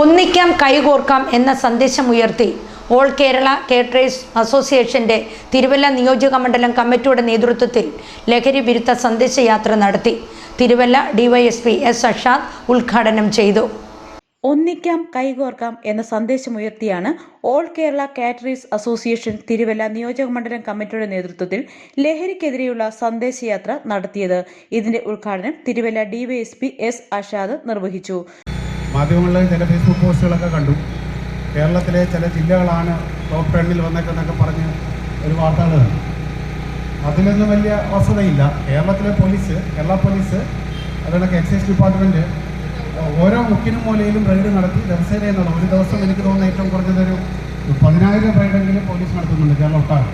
ഒന്നിക്കാം കൈകോർക്കാം എന്ന സന്ദേശം ഉയർത്തി ഓൾ കേരള കേട്ടേഴ്സ് അസോസിയേഷന്റെ തിരുവല്ല നിയോജക മണ്ഡലം കമ്മിറ്റിയുടെ നേതൃത്വത്തിൽ ലഹരി വിരുദ്ധ സന്ദേശയാത്ര നടത്തി. തിരുവല്ല ഡിവൈഎസ്പി എസ് അഷാദ് ഉദ്ഘാടനം ചെയ്തു. ഒന്നിക്കാം കൈകോർക്കാം എന്ന സന്ദേശമുയർത്തിയാണ് all Kerala caterers association Thiruvalla നിയോജക മണ്ഡലം കമ്മിറ്റിയുടെ നേതൃത്വത്തിൽ ലഹരിക്കെതിരെയുള്ള സന്ദേശയാത്ര നടത്തിയത്. ഇതിന്റെ ഉദ്ഘാടനം തിരുവല്ല ഡിവൈഎസ്പി എസ് അഷാദ് നിർവഹിച്ചു. മാധ്യമങ്ങളിൽ ചില ഫേസ്ബുക്ക് പോസ്റ്റുകളൊക്കെ കണ്ടു. കേരളത്തിലെ ചില ജില്ലകളാണ് ടോപ്പ് ടെണ്ണിൽ വന്നേക്കെന്നൊക്കെ പറഞ്ഞ് ഒരു വാർത്തകൾ കണ്ടു. അതിലൊന്നും വലിയ വസ്തുതയില്ല. കേരളത്തിലെ പോലീസ് കേരള പോലീസ് അതുകൊണ്ട് എക്സൈസ് ഡിപ്പാർട്ട്മെന്റ് ഓരോ മുക്കിനും മൂലയിലും റെയ്ഡ് നടത്തി ദിവസേന എന്നുള്ള ഒരു ദിവസം എനിക്ക് തോന്നുന്ന ഏറ്റവും കുറഞ്ഞതൊരു പതിനായിരം റെയ്ഡെങ്കിലും പോലീസ് നടത്തുന്നുണ്ട് കേരളം ഒട്ടാകെ.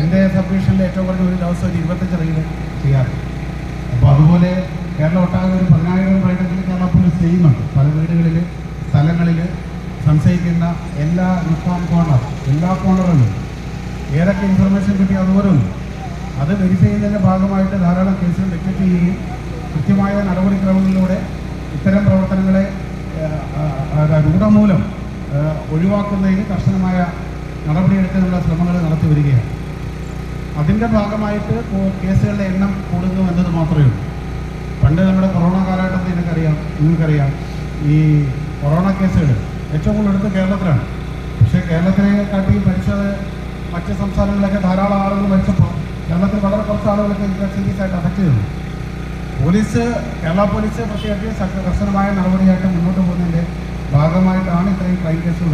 എന്റെ സബ് ഏറ്റവും കുറഞ്ഞ ഒരു ദിവസം ഒരു ഇരുപത്തഞ്ച് റെയ്ഡ് ചെയ്യാറുണ്ട്. അപ്പോൾ അതുപോലെ കേരളം ഒട്ടാകെ ഒരു പതിനായിരം റൈഡെങ്കിലും കേരള പോലീസ് ചെയ്യുന്നുണ്ട്. പല വീടുകളിൽ സ്ഥലങ്ങളിൽ സംശയിക്കുന്ന എല്ലാ ഇൻഫോം കോണർ എല്ലാ കോണറുകളും ഏതൊക്കെ ഇൻഫർമേഷൻ കിട്ടി അതുപോലെ അത് വെരിഫൈ ചെയ്യുന്നതിന്റെ ഭാഗമായിട്ട് ധാരാളം കേസുകൾ ഡിറ്റക്ട് ചെയ്യുകയും കൃത്യമായ നടപടിക്രമങ്ങളിലൂടെ ഇത്തരം പ്രവർത്തനങ്ങളെ രൂഢമൂലം ഒഴിവാക്കുന്നതിന് കർശനമായ നടപടിയെടുക്കാനുള്ള ശ്രമങ്ങൾ നടത്തി വരികയാണ്. അതിന്റെ ഭാഗമായിട്ട് കേസുകളുടെ എണ്ണം കൂടുന്നു എന്നത് മാത്രമേ ഉള്ളൂ. പണ്ട് നമ്മുടെ നിങ്ങൾക്കറിയാം ഈ കൊറോണ കേസുകൾ ഏറ്റവും കൂടുതൽ എടുത്ത് കേരളത്തിലാണ്. പക്ഷേ കേരളത്തിനെ കാട്ടി മരിച്ചത് മറ്റ് സംസ്ഥാനങ്ങളിലൊക്കെ ധാരാളം ആളുകൾ മരിച്ചപ്പോൾ കേരളത്തിൽ വളരെ കുറച്ച് ആളുകളൊക്കെ ഇതിനെ സീരിയസ് ആയിട്ട് അഫക്റ്റ് ചെയ്തു പോലീസ് കേരള പോലീസ് പ്രത്യേകിച്ച് കർശനമായ നടപടിയായിട്ട് മുന്നോട്ട് പോകുന്നതിന്റെ ഭാഗമായിട്ടാണ് ഇത്രയും ക്രൈം കേസുകൾ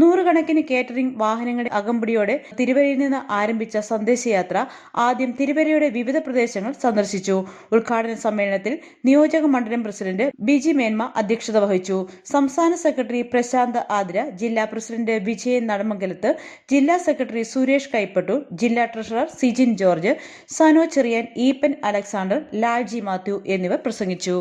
നൂറുകണക്കിന് കേറ്ററിംഗ് വാഹനങ്ങളുടെ അകമ്പടിയോടെ തിരുവരയിൽ നിന്ന് ആരംഭിച്ച സന്ദേശയാത്ര ആദ്യം തിരുവരയുടെ വിവിധ പ്രദേശങ്ങൾ സന്ദർശിച്ചു. ഉദ്ഘാടന സമ്മേളനത്തിൽ നിയോജക മണ്ഡലം പ്രസിഡന്റ് ബിജി മേന്മ അധ്യക്ഷത വഹിച്ചു. സംസ്ഥാന സെക്രട്ടറി പ്രശാന്ത് ആതിര ജില്ലാ പ്രസിഡന്റ് വിജയൻ നടമംഗലത്ത് ജില്ലാ സെക്രട്ടറി സുരേഷ് കൈപ്പട്ടൂർ ജില്ലാ treasurer Sijin George Sano Cheriyan Eappen Alexander Lalji Mathew എന്നിവർ പ്രസംഗിച്ചു.